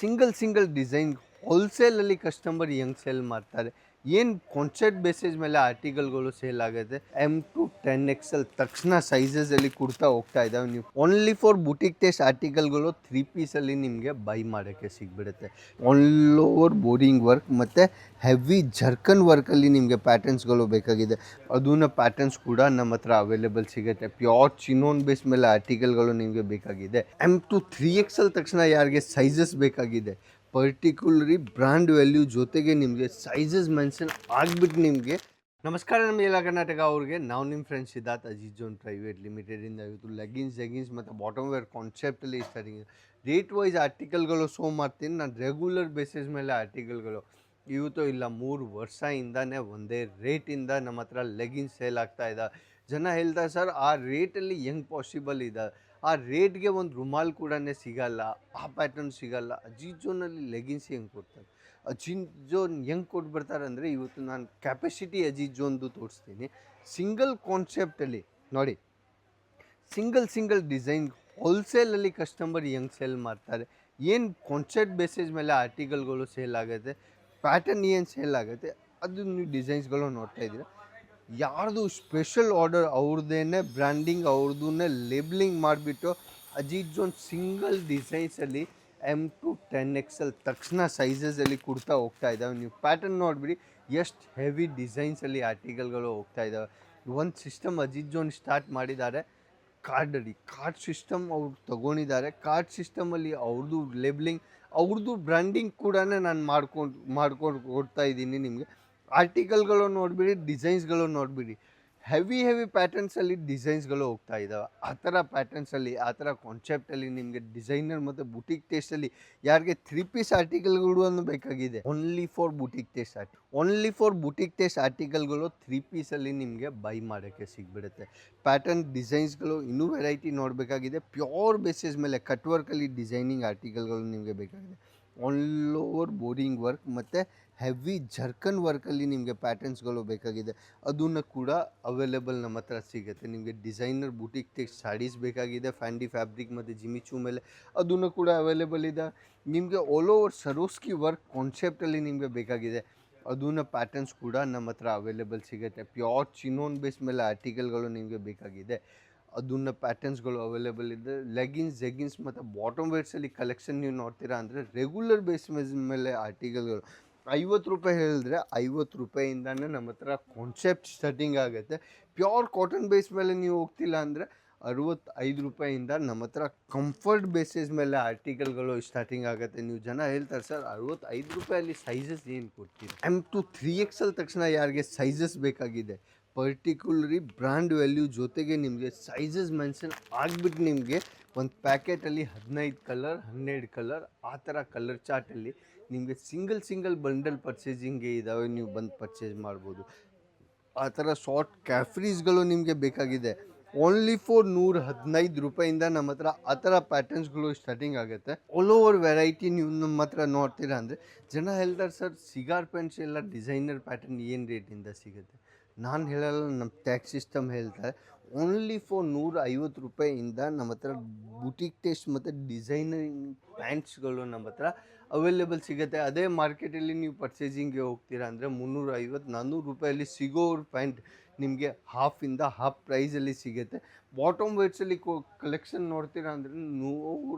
Single single design ಹೋಲ್ಸೇಲಲ್ಲಿ customer ಹೆಂಗ್ sale ಮಾಡ್ತಾರೆ. ಏನು ಕಾನ್ಸೆಪ್ಟ್ ಬೇಸಿಸ್ ಮೇಲೆ ಆರ್ಟಿಕಲ್ಗಳು ಸೇಲ್ ಆಗುತ್ತೆ? ಎಂ ಟು ಟೆನ್ ಎಕ್ಸೆಲ್ ತಕ್ಷಣ ಸೈಜಸಲ್ಲಿ ಕೊಡ್ತಾ ಹೋಗ್ತಾ ಇದ್ದಾವೆ. ನೀವು ಓನ್ಲಿ ಫಾರ್ ಬುಟಿಕ್ ಟೇಸ್ಟ್ ಆರ್ಟಿಕಲ್ಗಳು ತ್ರೀ ಪೀಸಲ್ಲಿ ನಿಮಗೆ ಬೈ ಮಾಡೋಕ್ಕೆ ಸಿಗ್ಬಿಡುತ್ತೆ. ಆಲ್ ಓವರ್ ಬೋರಿಂಗ್ ವರ್ಕ್ ಮತ್ತು ಹೆವಿ ಜರ್ಕನ್ ವರ್ಕಲ್ಲಿ ನಿಮಗೆ ಪ್ಯಾಟರ್ನ್ಸ್ಗಳು ಬೇಕಾಗಿದೆ. ಅದನ್ನ ಪ್ಯಾಟರ್ನ್ಸ್ ಕೂಡ ನಮ್ಮ ಹತ್ರ ಅವೈಲೇಬಲ್ ಸಿಗುತ್ತೆ. ಪ್ಯೂರ್ ಚಿನೋನ್ ಬೇಸ್ ಮೇಲೆ ಆರ್ಟಿಕಲ್ಗಳು ನಿಮಗೆ ಬೇಕಾಗಿದೆ. ಎಂ ಟು ತ್ರೀ ಎಕ್ಸೆಲ್ ತಕ್ಷಣ ಯಾರಿಗೆ ಸೈಜಸ್ ಬೇಕಾಗಿದೆ? ಪರ್ಟಿಕ್ಯುಲರಿ ಬ್ರ್ಯಾಂಡ್ ವ್ಯಾಲ್ಯೂ ಜೊತೆಗೆ ನಿಮಗೆ ಸೈಜಸ್ ಮೆನ್ಷನ್ ಆಗಿಬಿಟ್ಟು ನಿಮಗೆ. ನಮಸ್ಕಾರ ನಮ್ಮ ಎಲ್ಲ ಕರ್ನಾಟಕ ಅವ್ರಿಗೆ. ನಾವು ನಿಮ್ಮ friends Siddharth Aziz zone private ಲಿಮಿಟೆಡಿಂದ ಇವತ್ತು ಲೆಗಿನ್ಸ್ ಜೆಗಿನ್ಸ್ ಮತ್ತು ಬಾಟಮ್ ವೇರ್ ಕಾನ್ಸೆಪ್ಟಲ್ಲಿ ಸ್ಟಾರ್ಟಿಂಗ್ ರೇಟ್ ವೈಸ್ ಆರ್ಟಿಕಲ್ಗಳು ಶೋ ಮಾಡ್ತೀನಿ. ನಾನು ರೆಗ್ಯುಲರ್ ಬೇಸಿಸ್ ಮೇಲೆ ಆರ್ಟಿಕಲ್ಗಳು ಇವತ್ತು ಇಲ್ಲ, ಮೂರು ವರ್ಷದಿಂದನೇ ಒಂದೇ ರೇಟಿಂದ ನಮ್ಮ ಹತ್ರ ಲೆಗಿನ್ಸ್ ಸೇಲ್ ಆಗ್ತಾ ಇದೆ. ಜನ ಹೇಳ್ತಾರೆ, ಸರ್, ಆ ರೇಟಲ್ಲಿ ಹೆಂಗೆ ಪಾಸಿಬಲ್ ಇದೆ? ಆ ರೇಟ್ಗೆ ಒಂದು ರುಮಾಲ್ ಕೂಡ ಸಿಗಲ್ಲ, ಆ ಪ್ಯಾಟರ್ನ್ ಸಿಗಲ್ಲ. ಅಜಿಜೋನಲ್ಲಿ ಲೆಗಿನ್ಸ್ ಹೆಂಗೆ ಕೊಡ್ತಾರೆ? ಅಜಿಜೋನ್ ಜೋನ್ ಹೆಂಗೆ ಕೊಟ್ಬಿಡ್ತಾರೆ ಅಂದರೆ ಇವತ್ತು ನಾನು ಕ್ಯಾಪಸಿಟಿ ಅಜಿಜೋನ್ದು ತೋರಿಸ್ತೀನಿ. ಸಿಂಗಲ್ ಕಾನ್ಸೆಪ್ಟಲ್ಲಿ ನೋಡಿ ಸಿಂಗಲ್ ಸಿಂಗಲ್ ಡಿಸೈನ್ ಹೋಲ್ಸೇಲಲ್ಲಿ ಕಸ್ಟಮರ್ ಹೆಂಗೆ ಸೇಲ್ ಮಾಡ್ತಾರೆ, ಏನು ಕಾನ್ಸೆಪ್ಟ್ ಬೇಸಿಸ್ ಮೇಲೆ ಆರ್ಟಿಕಲ್ಗಳು ಸೇಲ್ ಆಗುತ್ತೆ ಪ್ಯಾಟರ್ನ್ ಏನು ಸೇಲ್ ಆಗುತ್ತೆ ಅದು ನೀವು ಡಿಸೈನ್ಸ್ಗಳು ನೋಡ್ತಾ ಇದ್ದೀರಾ. ಯಾರ್ದು ಸ್ಪೆಷಲ್ ಆರ್ಡರ್ ಅವ್ರದ್ದೇನೆ ಬ್ರ್ಯಾಂಡಿಂಗ್ ಅವ್ರದ್ದು ಲೇಬ್ಲಿಂಗ್ ಮಾಡಿಬಿಟ್ಟು ಅಜೀಜ್ ಜೋನ್ ಸಿಂಗಲ್ ಡಿಸೈನ್ಸಲ್ಲಿ ಎಂ ಟು ಟೆನ್ ಎಕ್ಸಲ್ಲಿ ತಕ್ಷಣ ಸೈಜಸಲ್ಲಿ ಕೊಡ್ತಾ ಹೋಗ್ತಾ ಇದ್ದಾವೆ. ನೀವು ಪ್ಯಾಟರ್ನ್ ನೋಡಿಬಿಡಿ, ಎಷ್ಟು ಹೆವಿ ಡಿಸೈನ್ಸಲ್ಲಿ ಆರ್ಟಿಕಲ್ಗಳು ಹೋಗ್ತಾ ಇದ್ದಾವೆ. ಒಂದು ಸಿಸ್ಟಮ್ ಅಜಿತ್ ಜೋನ್ ಸ್ಟಾರ್ಟ್ ಮಾಡಿದ್ದಾರೆ ಕಾರ್ಡಲ್ಲಿ ಕಾರ್ಡ್ ಸಿಸ್ಟಮ್ ಅವ್ರು ತೊಗೊಂಡಿದ್ದಾರೆ. ಕಾರ್ಡ್ ಸಿಸ್ಟಮಲ್ಲಿ ಅವ್ರದ್ದು ಲೇಬ್ಲಿಂಗ್ ಅವ್ರದ್ದು ಬ್ರ್ಯಾಂಡಿಂಗ್ ಕೂಡ ನಾನು ಮಾಡ್ಕೊಂಡು ಮಾಡ್ಕೊಂಡು ಕೊಡ್ತಾ ಇದ್ದೀನಿ ನಿಮಗೆ. ಆರ್ಟಿಕಲ್ಗಳು ನೋಡಿಬಿಡಿ ಡಿಸೈನ್ಸ್ಗಳು ನೋಡಿಬಿಡಿ ಹೆವಿ ಹೆವಿ ಪ್ಯಾಟರ್ನ್ಸಲ್ಲಿ ಡಿಸೈನ್ಸ್ಗಳು ಹೋಗ್ತಾ ಇದ್ದಾವೆ ಆ ಥರ ಪ್ಯಾಟರ್ನ್ಸಲ್ಲಿ ಆ ಥರ ಕಾನ್ಸೆಪ್ಟಲ್ಲಿ ನಿಮಗೆ ಡಿಸೈನರ್ ಮತ್ತು ಬುಟಿಕ್ ಟೇಸ್ಟಲ್ಲಿ ಯಾರಿಗೆ ತ್ರೀ ಪೀಸ್ ಆರ್ಟಿಕಲ್ಗಳು ಅನ್ನು ಬೇಕಾಗಿದೆ. Only for boutique taste art only for boutique taste ಆರ್ಟಿಕಲ್ಗಳು three ಪೀಸಲ್ಲಿ ನಿಮಗೆ ಬೈ ಮಾಡೋಕ್ಕೆ ಸಿಗ್ಬಿಡುತ್ತೆ. ಪ್ಯಾಟರ್ನ್ ಡಿಸೈನ್ಸ್ಗಳು ಇನ್ನೂ ವೆರೈಟಿ ನೋಡಬೇಕಾಗಿದೆ. ಪ್ಯೂರ್ ಬೇಸಿಸ್ ಮೇಲೆ ಕಟ್ ವರ್ಕಲ್ಲಿ ಡಿಸೈನಿಂಗ್ ಆರ್ಟಿಕಲ್ಗಳು ನಿಮಗೆ ಬೇಕಾಗಿದೆ. ಆಲ್ ಓವರ್ ಬೋರಿಂಗ್ ವರ್ಕ್ ಮತ್ತು ಹೆವಿ ಜರ್ಕನ್ ವರ್ಕಲ್ಲಿ ನಿಮಗೆ ಪ್ಯಾಟರ್ನ್ಸ್ಗಳು ಬೇಕಾಗಿದೆ. ಅದನ್ನು ಕೂಡ ಅವೈಲೇಬಲ್ ನಮ್ಮ ಹತ್ರ ಸಿಗುತ್ತೆ. ನಿಮಗೆ ಡಿಸೈನರ್ ಬುಟಿಕ್ ಟೆಕ್ಸ್ ಸ್ಯಾಡೀಸ್ ಬೇಕಾಗಿದೆ ಫ್ಯಾಂಡಿ ಫ್ಯಾಬ್ರಿಕ್ ಮತ್ತು ಜಿಮಿಚು ಮೇಲೆ ಅದನ್ನು ಕೂಡ ಅವೈಲೇಬಲ್ ಇದೆ. ನಿಮಗೆ ಆಲ್ ಓವರ್ ಸರೋಸ್ಕಿ ವರ್ಕ್ ಕಾನ್ಸೆಪ್ಟಲ್ಲಿ ನಿಮಗೆ ಬೇಕಾಗಿದೆ. ಅದನ್ನ ಪ್ಯಾಟರ್ನ್ಸ್ ಕೂಡ ನಮ್ಮ ಹತ್ರ ಅವೈಲೇಬಲ್ ಸಿಗುತ್ತೆ. ಪ್ಯೂರ್ ಚಿನೋನ್ ಬೇಸ್ ಮೇಲೆ ಆರ್ಟಿಕಲ್ಗಳು ನಿಮಗೆ ಬೇಕಾಗಿದೆ. ಅದನ್ನ ಪ್ಯಾಟರ್ನ್ಸ್ಗಳು ಅವೈಲೇಬಲ್ ಇದೆ. ಲೆಗಿನ್ಸ್ ಜೆಗಿನ್ಸ್ ಮತ್ತು ಬಾಟಮ್ ವೇರ್ಸಲ್ಲಿ ಕಲೆಕ್ಷನ್ ನೀವು ನೋಡ್ತೀರಾ ಅಂದರೆ ರೆಗ್ಯುಲರ್ ಬೇಸ್ ಮೇಲೆ ಆರ್ಟಿಕಲ್ಗಳು ಐವತ್ತು ರೂಪಾಯಿ ಹೇಳಿದ್ರೆ ಐವತ್ತು ರೂಪಾಯಿಂದನೇ ನಮ್ಮ ಹತ್ರ ಕಾನ್ಸೆಪ್ಟ್ ಸ್ಟಾರ್ಟಿಂಗ್ ಆಗುತ್ತೆ. ಪ್ಯೂರ್ ಕಾಟನ್ ಬೇಸ್ ಮೇಲೆ ನೀವು ಹೋಗ್ತಿಲ್ಲ ಅಂದರೆ ಅರುವತ್ತೈದು ರೂಪಾಯಿಂದ ನಮ್ಮ ಹತ್ರ ಕಂಫರ್ಟ್ ಬೇಸಿಸ್ ಮೇಲೆ ಆರ್ಟಿಕಲ್ಗಳು ಸ್ಟಾರ್ಟಿಂಗ್ ಆಗುತ್ತೆ. ನೀವು ಜನ ಹೇಳ್ತಾರೆ, ಸರ್, ಅರುವತ್ತೈದು ರೂಪಾಯಲ್ಲಿ ಸೈಜಸ್ ಏನು ಕೊಡ್ತೀರಿ? ಎಂ ಟು ತ್ರೀ ಎಕ್ಸಲ್ ತಕ್ಷಣ ಯಾರಿಗೆ ಸೈಜಸ್ ಬೇಕಾಗಿದೆ. ಪರ್ಟಿಕ್ಯುಲರಿ ಬ್ರ್ಯಾಂಡ್ ವ್ಯಾಲ್ಯೂ ಜೊತೆಗೆ ನಿಮಗೆ ಸೈಜಸ್ ಮೆನ್ಷನ್ ಆಗಿಬಿಟ್ಟು ನಿಮಗೆ ಒಂದು ಪ್ಯಾಕೆಟಲ್ಲಿ ಹದಿನೈದು ಕಲರ್ ಹನ್ನೆರಡು ಕಲರ್ ಆ ಥರ ಕಲರ್ ಚಾರ್ಟಲ್ಲಿ ನಿಮಗೆ ಸಿಂಗಲ್ ಸಿಂಗಲ್ ಬಂಡಲ್ ಪರ್ಚೇಸಿಂಗ್ಗೆ ಇದ್ದಾವೆ ನೀವು ಬಂದು ಪರ್ಚೇಸ್ ಮಾಡ್ಬೋದು. ಆ ಥರ ಶಾರ್ಟ್ ಕ್ಯಾಫ್ರೀಸ್ಗಳು ನಿಮಗೆ ಬೇಕಾಗಿದೆ. ಓನ್ಲಿ ಫಾರ್ ನೂರ ಹದಿನೈದು ರೂಪಾಯಿಂದ ನಮ್ಮ ಹತ್ರ ಆ ಥರ ಪ್ಯಾಟರ್ನ್ಸ್ಗಳು ಸ್ಟಾರ್ಟಿಂಗ್ ಆಗುತ್ತೆ. ಆಲ್ ಓವರ್ ವೆರೈಟಿ ನೀವು ನಮ್ಮ ಹತ್ರ ನೋಡ್ತೀರಾ ಅಂದರೆ ಜನ ಹೇಳ್ತಾರೆ, ಸರ್ ಸಿಗಾರ್ ಪೆನ್ಸ್ ಎಲ್ಲ ಡಿಸೈನರ್ ಪ್ಯಾಟರ್ನ್ ಏನು ರೇಟಿಂದ ಸಿಗುತ್ತೆ? ನಾನು ಹೇಳಲ್ಲ ನಮ್ಮ ಟ್ಯಾಕ್ಸ್ ಸಿಸ್ಟಮ್ ಹೇಳ್ತಾರೆ. ಓನ್ಲಿ ಫಾರ್ ನೂರ ಐವತ್ತು ರೂಪಾಯಿಯಿಂದ ನಮ್ಮ ಹತ್ರ ಬುಟಿಕ್ ಟೇಸ್ಟ್ ಮತ್ತು ಡಿಸೈನಿಂಗ್ ಪ್ಯಾಂಟ್ಸ್ಗಳು ನಮ್ಮ ಹತ್ರ ಅವೈಲೇಬಲ್ ಸಿಗುತ್ತೆ. ಅದೇ ಮಾರ್ಕೆಟಲ್ಲಿ ನೀವು ಪರ್ಚೇಸಿಂಗ್ಗೆ ಹೋಗ್ತೀರಾ ಅಂದರೆ ಮುನ್ನೂರ ಐವತ್ತು ನಾನ್ನೂರು ರೂಪಾಯಲ್ಲಿ ಸಿಗೋ ಪ್ಯಾಂಟ್ ನಿಮಗೆ ಹಾಫಿಂದ ಹಾಫ್ ಪ್ರೈಸಲ್ಲಿ ಸಿಗುತ್ತೆ. ಬಾಟಮ್ ವೇಟ್ಸಲ್ಲಿ ಕೊ ಕಲೆಕ್ಷನ್ ನೋಡ್ತೀರಾ ಅಂದರೆ ನೂರು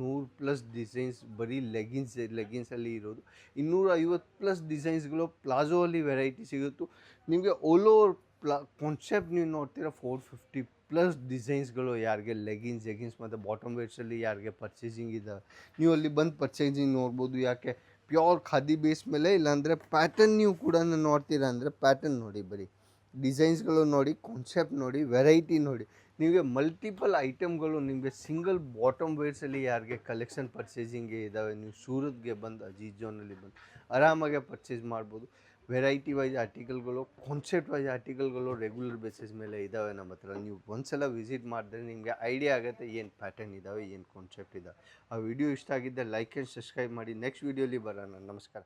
ನೂರು ಪ್ಲಸ್ ಡಿಸೈನ್ಸ್, ಬರೀ ಲೆಗಿನ್ಸ್ ಲೆಗಿನ್ಸಲ್ಲಿ ಇರೋದು. ಇನ್ನೂರ ಐವತ್ತು ಪ್ಲಸ್ ಡಿಸೈನ್ಸ್ಗಳು ಪ್ಲಾಜೋ ಅಲ್ಲಿ ವೆರೈಟಿ ಸಿಗುತ್ತು. ನಿಮಗೆ ಓಲ್ ಓವರ್ ಪ್ಲಾ ಕಾನ್ಸೆಪ್ಟ್ ನೀವು ನೋಡ್ತೀರಾ ಫೋರ್ ಫಿಫ್ಟಿ ಪ್ಲಸ್ ಡಿಸೈನ್ಸ್ಗಳು ಯಾರಿಗೆ ಲೆಗಿನ್ಸ್ ಜೆಗಿನ್ಸ್ ಮತ್ತು ಬಾಟಮ್ ವೇರ್ಸಲ್ಲಿ ಯಾರಿಗೆ ಪರ್ಚೇಸಿಂಗ್ ಇದ್ದಾವೆ ನೀವು ಅಲ್ಲಿ ಬಂದು ಪರ್ಚೇಸಿಂಗ್ ನೋಡ್ಬೋದು. ಯಾಕೆ? ಪ್ಯೂರ್ ಖಾದಿ ಬೇಸ್ ಮೇಲೆ ಇಲ್ಲಾಂದರೆ ಪ್ಯಾಟರ್ನ್ ನೀವು ಕೂಡ ನೋಡ್ತೀರಾ ಅಂದರೆ ಪ್ಯಾಟರ್ನ್ ನೋಡಿ ಬರೀ. ಡಿಸೈನ್ಸ್ಗಳು ನೋಡಿ ಕಾನ್ಸೆಪ್ಟ್ ನೋಡಿ ವೆರೈಟಿ ನೋಡಿ. ನಿಮಗೆ ಮಲ್ಟಿಪಲ್ ಐಟಮ್ಗಳು ನಿಮಗೆ ಸಿಂಗಲ್ ಬಾಟಮ್ ವೇರ್ಸಲ್ಲಿ ಯಾರಿಗೆ ಕಲೆಕ್ಷನ್ ಪರ್ಚೇಸಿಂಗ್ಗೆ ಇದ್ದಾವೆ ನೀವು ಸೂರತ್ಗೆ ಬಂದು, ಅಜೀಜ್ ಬಂದು, ಆರಾಮಾಗೆ ಪರ್ಚೇಸ್ ಮಾಡ್ಬೋದು. ವೆರೈಟಿ ವೈಸ್ ಆರ್ಟಿಕಲ್ಗಳು ಕಾನ್ಸೆಪ್ಟ್ ವೈಸ್ ಆರ್ಟಿಕಲ್ಗಳು ರೆಗ್ಯುಲರ್ ಬೇಸಿಸ್ ಮೇಲೆ ಇದ್ದಾವೆ ನಮ್ಮ ಹತ್ರ. ನೀವು ಒಂದ್ಸಲ ವಿಸಿಟ್ ಮಾಡಿದ್ರೆ ನಿಮಗೆ ಐಡಿಯಾ ಆಗುತ್ತೆ ಏನು ಪ್ಯಾಟರ್ನ್ ಇದ್ದಾವೆ ಏನು ಕಾನ್ಸೆಪ್ಟ್ ಇದ್ದಾವೆ ಆ ವಿಡಿಯೋ ಇಷ್ಟ ಆಗಿದ್ದರೆ ಲೈಕ್ ಆ್ಯಂಡ್ ಸಬ್ಸ್ಕ್ರೈಬ್ ಮಾಡಿ. ನೆಕ್ಸ್ಟ್ ವೀಡಿಯೋಲಿ ಬರೋಣ. ನಮಸ್ಕಾರ.